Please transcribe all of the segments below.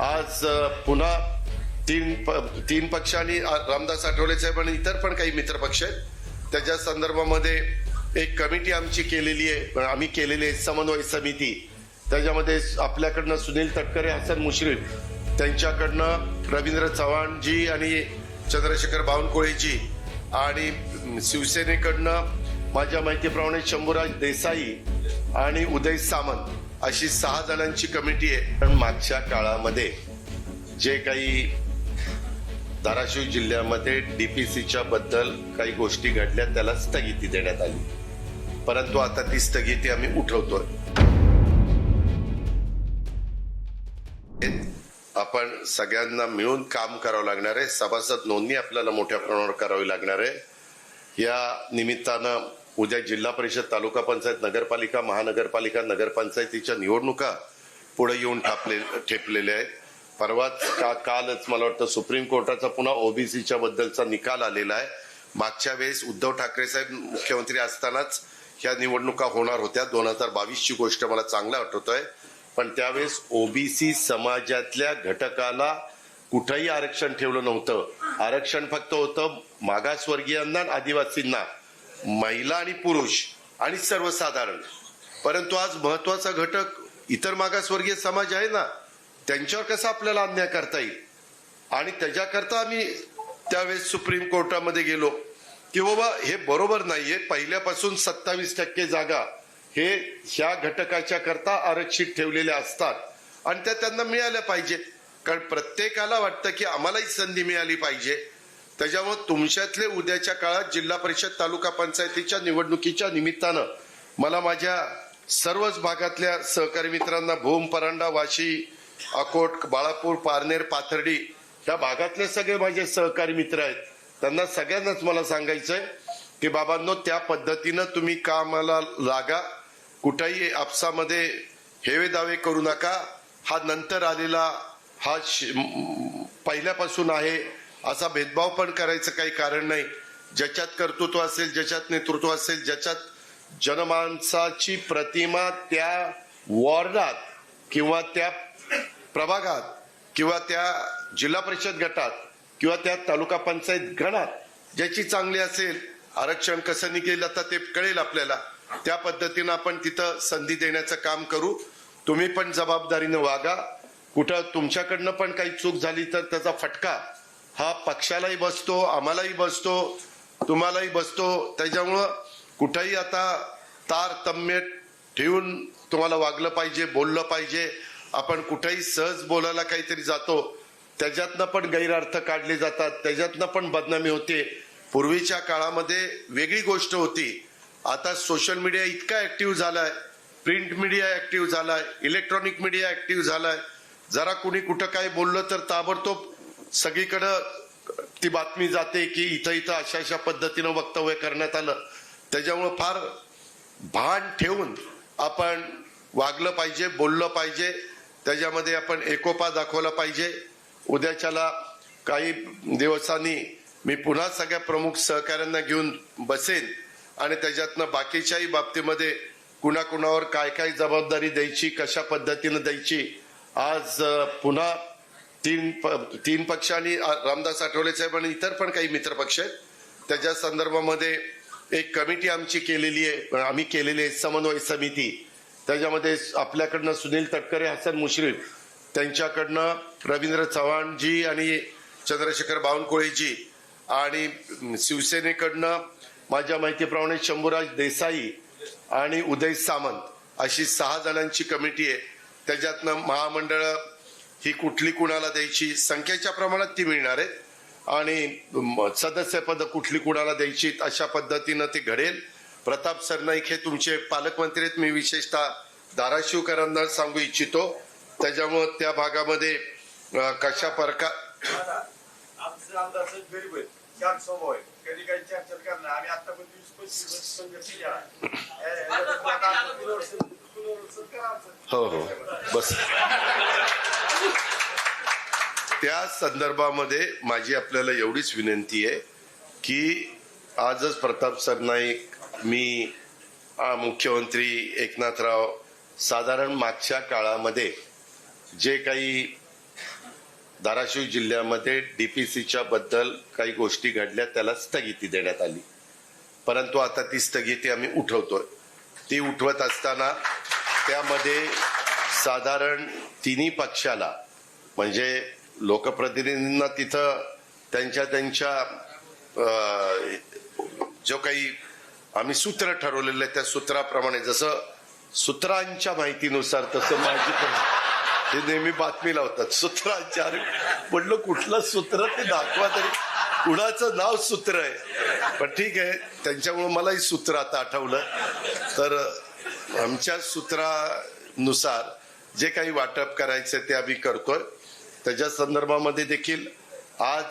आज पुन्हा तीन प- तीन पक्षांनी आ- रामदास आठवले साहेब आणि इतर पण काही मित्र पक्ष आहेत. त्याच्या संदर्भामध्ये एक कमिटी आमची केलेली आहे आम्ही केलेली आहे समन्वय समिती. त्याच्यामध्ये आपल्याकडनं सुनील तटकरे हसन मुश्रीफ त्यांच्याकडनं रवींद्र चव्हाणजी आणि चंद्रशेखर बावनकुळेजी आणि शिवसेनेकडनं माझ्या माहितीप्रमाणे शंभूराज देसाई आणि उदय सामंत. अशी सहा जणांची कमिटी आहे. पण मागच्या काळामध्ये जे काही धाराशिव जिल्ह्यामध्ये डीपीसीच्या बद्दल काही गोष्टी घडल्या त्याला स्थगिती देण्यात आली. परंतु आता ती स्थगिती आम्ही उठवतोय. आपण सगळ्यांना मिळून काम करावं लागणार आहे. सभासद नोंदणी आपल्याला मोठ्या प्रमाणावर करावी लागणार आहे. या निमित्तानं उद्या जिल्हा परिषद तालुका पंचायत नगरपालिका महानगरपालिका नगरपंचायतीच्या निवडणुका पुढे येऊन ठापले ठेपलेल्या आहेत. परवाच का कालच मला वाटतं सुप्रीम कोर्टाचा पुन्हा ओबीसीच्या बद्दलचा निकाल आलेला आहे. मागच्या वेळेस उद्धव ठाकरे साहेब मुख्यमंत्री असतानाच ह्या निवडणुका होणार होत्या. दोन हजार बावीसची गोष्ट मला चांगला आहे पण त्यावेळेस ओबीसी समाजातल्या घटकाला कुठंही आरक्षण ठेवलं नव्हतं. आरक्षण फक्त होतं मागासवर्गीयांना आणि आदिवासींना. महिला आणि पुरुष आणि सर्वसाधारण. परंतु आज महत्त्वाचा घटक इतर मागासवर्गीय समाज आहे ना त्यांच्यावर कसा आपल्याला अन्याय करता येईल? आणि त्याच्याकरता आम्ही त्यावेळेस सुप्रीम कोर्टामध्ये गेलो की बाबा हे बरोबर नाहीये. पहिल्यापासून सत्तावीस टक्के जागा हे ह्या घटकाच्या करता आरक्षित ठेवलेल्या असतात आणि त्या त्यांना मिळाल्या पाहिजे कारण प्रत्येकाला वाटतं की आम्हालाही संधी मिळाली पाहिजे. त्याच्यामुळे तुमच्यातले उद्याच्या काळात जिल्हा परिषद तालुका पंचायतीच्या निवडणुकीच्या निमित्तानं मला माझ्या सर्वच भागातल्या सहकारी मित्रांना भूम परांडा वाशी अकोट बाळापूर पारनेर पाथर्डी या भागातले सगळे माझे सहकारी मित्र आहेत. त्यांना सगळ्यांनाच मला सांगायचंय की बाबांनो त्या पद्धतीनं तुम्ही कामाला लागा. कुठेही आपसामध्ये हेवे दावे करू नका. हा नंतर आलेला हा पहिल्यापासून आहे. असा भेदभाव पण करायचं काही कारण नाही. ज्याच्यात कर्तृत्व असेल ज्याच्यात नेतृत्व असेल ज्याच्यात जनमानसाची प्रतिमा त्या वॉर्डात किंवा त्या प्रभागात किंवा त्या जिल्हा परिषद गटात किंवा त्या तालुका पंचायत गणात ज्याची चांगली असेल आरक्षण कसं निघेल आता ते कळेल आपल्याला. त्या पद्धतीनं आपण तिथं संधी देण्याचं काम करू. तुम्ही पण जबाबदारीनं वागा. कुठं तुमच्याकडनं पण काही चूक झाली तर त्याचा फटका हा पक्षालाही बसतो आम्हालाही बसतो तुम्हालाही बसतो. त्याच्यामुळं कुठंही आता तारतम्य ठेवून तुम्हाला वागलं पाहिजे बोललं पाहिजे. आपण कुठेही सहज बोलायला काहीतरी जातो. त्याच्यातनं पण गैरअर्थ काढले जातात. त्याच्यातनं पण बदनामी होते. पूर्वीच्या काळामध्ये वेगळी गोष्ट होती. आता सोशल मीडिया इतका ऍक्टिव्ह झालाय. प्रिंट मीडिया ऍक्टिव्ह झालाय. इलेक्ट्रॉनिक मीडिया ऍक्टिव्ह झालाय. जरा कुणी कुठं काय बोललं तर ताबडतोब सगळीकडं ती बातमी जाते की इथं इथं अशा अशा पद्धतीनं वक्तव्य करण्यात आलं. त्याच्यामुळं फार भान ठेवून आपण वागलं पाहिजे बोललं पाहिजे. त्याच्यामध्ये आपण एकोपा दाखवला पाहिजे. उद्याच्याला काही दिवसांनी मी पुन्हा सगळ्या प्रमुख सहकाऱ्यांना घेऊन बसेन आणि त्याच्यातनं बाकीच्याही बाबतीमध्ये कुणाकुणावर काय काय जबाबदारी द्यायची कशा पद्धतीनं द्यायची आज पुन्हा तीन प- तीन पक्षांनी आणि रामदास आठवले साहेब आणि इतर पण काही मित्र पक्ष आहेत. त्याच्या संदर्भामध्ये एक कमिटी आमची केलेली आहे आम्ही केलेली आहे समन्वय समिती. त्याच्यामध्ये आपल्याकडनं सुनील तटकरे हसन मुश्रीफ त्यांच्याकडनं रवींद्र चव्हाणजी आणि चंद्रशेखर बावनकुळेजी आणि शिवसेनेकडनं माझ्या माहितीप्रमाणे शंभूराज देसाई आणि उदय सामंत अशी सहा जणांची कमिटी आहे. त्याच्यातनं महामंडळ ही कुठली कुणाला द्यायची संख्येच्या प्रमाणात ती मिळणार आहे. आणि सदस्यपद कुठली कुणाला द्यायची अशा पद्धतीनं ते घडेल. प्रताप सरनाईक हे तुमचे पालकमंत्री आहेत मी विशेषतः धाराशिवकरांना सांगू इच्छितो. त्याच्यामुळं त्या भागामध्ये कशा प्रकार आहेत. हो हो. बस. त्या संदर्भामध्ये माझी आपल्याला एवढीच विनंती आहे की आजच प्रताप सरनाईक मी मुख्यमंत्री एकनाथराव साधारण मागच्या काळामध्ये जे काही धाराशिव जिल्ह्यामध्ये डी पी सीच्या बद्दल काही गोष्टी घडल्या त्याला स्थगिती देण्यात आली. परंतु आता ती स्थगिती आम्ही उठवतोय. ती उठवत असताना त्यामध्ये साधारण तिन्ही पक्षाला म्हणजे लोकप्रतिनिधींना तिथं त्यांच्या त्यांच्या जो काही आम्ही सूत्र ठरवलेलं आहे त्या सूत्राप्रमाणे जसं सूत्रांच्या माहितीनुसार तसं माझी पण ते नेहमी बातमी लावतात सूत्रांच्या अरे म्हटलं कुठलं सूत्र ते दाखवा तरी कुणाचं नाव सूत्र आहे. पण ठीक आहे त्यांच्यामुळे मलाही सूत्र आता आठवलं. तर आमच्या सूत्रानुसार जे काही वाटप करायचं ते आम्ही करतोय. त्याच्या संदर्भामध्ये देखील आज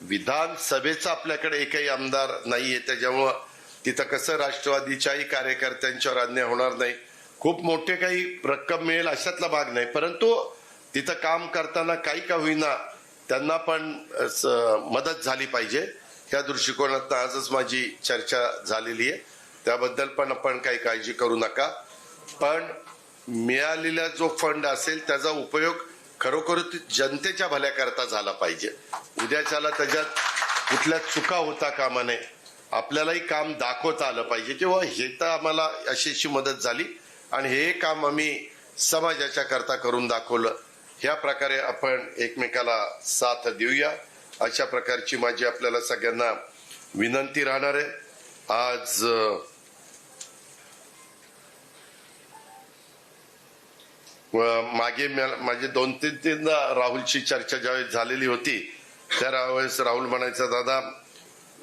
विधानसभेचा आपल्याकडे एकही आमदार नाही आहे त्याच्यामुळं तिथं कसं राष्ट्रवादीच्याही कार्यकर्त्यांच्यावर अन्याय होणार नाही. खूप मोठे काही रक्कम मिळेल अशातला भाग नाही. परंतु तिथं काम करताना काही का होईना त्यांना पण स- मदत झाली पाहिजे. ह्या दृष्टिकोनात आजच माझी चर्चा झालेली आहे. त्याबद्दल पण आपण काही काळजी करू नका. पण मिळालेला जो फंड असेल त्याचा उपयोग खरोखर जनतेच्या भल्याकरता झाला पाहिजे. उद्याच्याला त्याच्यात कुठल्या चुका होता कामा नये. आपल्यालाही काम दाखवता आलं पाहिजे. किंवा हे तर आम्हाला अशी अशी मदत झाली. आणि हे काम आम्ही समाजाच्या करता करून दाखवलं. ह्या प्रकारे आपण एकमेकाला साथ देऊया. अशा प्रकारची माझी आपल्याला सगळ्यांना विनंती राहणार आहे. आज मागे म्या- माझी दोन तीन तीनदा राहुलची चर्चा ज्यावेळेस झालेली होती त्या वेळेस राहुल म्हणायचा दादा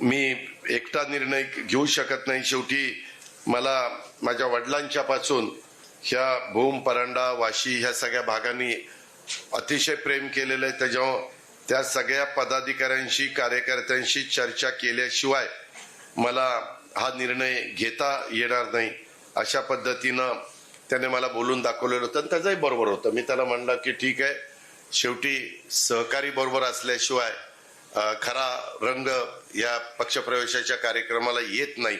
मी एकटा निर्णय घेऊ शकत नाही शेवटी. मला माझ्या वडिलांच्या पासून ह्या भूम परांडा वाशी ह्या सगळ्या भागांनी अतिशय प्रेम केलेलं आहे. त्याच्यामुळं त्या सगळ्या पदाधिकाऱ्यांशी कार्यकर्त्यांशी चर्चा केल्याशिवाय मला हा निर्णय घेता येणार नाही. अशा पद्धतीनं त्याने मला बोलून दाखवलेलं होतं आणि त्याचंही बरोबर होतं. मी त्याला म्हणलं की ठीक आहे शेवटी सहकारी बरोबर असल्याशिवाय खरा रंग या पक्षप्रवेशाच्या कार्यक्रमाला येत नाही.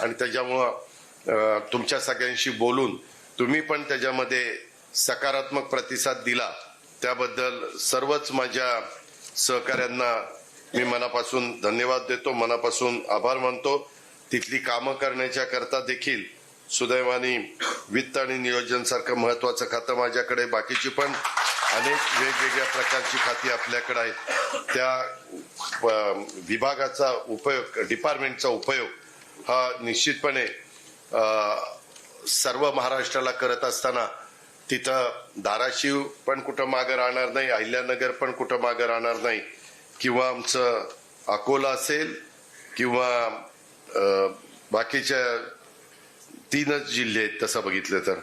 आणि त्याच्यामुळं तुमच्या सगळ्यांशी बोलून तुम्ही पण त्याच्यामध्ये सकारात्मक प्रतिसाद दिला. त्याबद्दल सर्वच माझ्या सहकाऱ्यांना मी मनापासून धन्यवाद देतो मनापासून आभार मानतो. तिथली कामं करण्याच्या करता देखील सुदैवाने वित्त आणि नियोजन सारखं महत्वाचं खातं माझ्याकडे बाकीची पण अनेक वेगवेगळ्या प्रकारची खाती आपल्याकडे आहेत. त्या विभागाचा उपयोग डिपार्टमेंटचा उपयोग हा निश्चितपणे सर्व महाराष्ट्राला करत असताना तिथं धाराशिव पण कुठं मागं राहणार नाही अहिल्यानगर पण कुठं मागं राहणार नाही किंवा आमचं अकोला असेल किंवा बाकीच्या तीनच जिल्हे आहेत तसं बघितलं तर.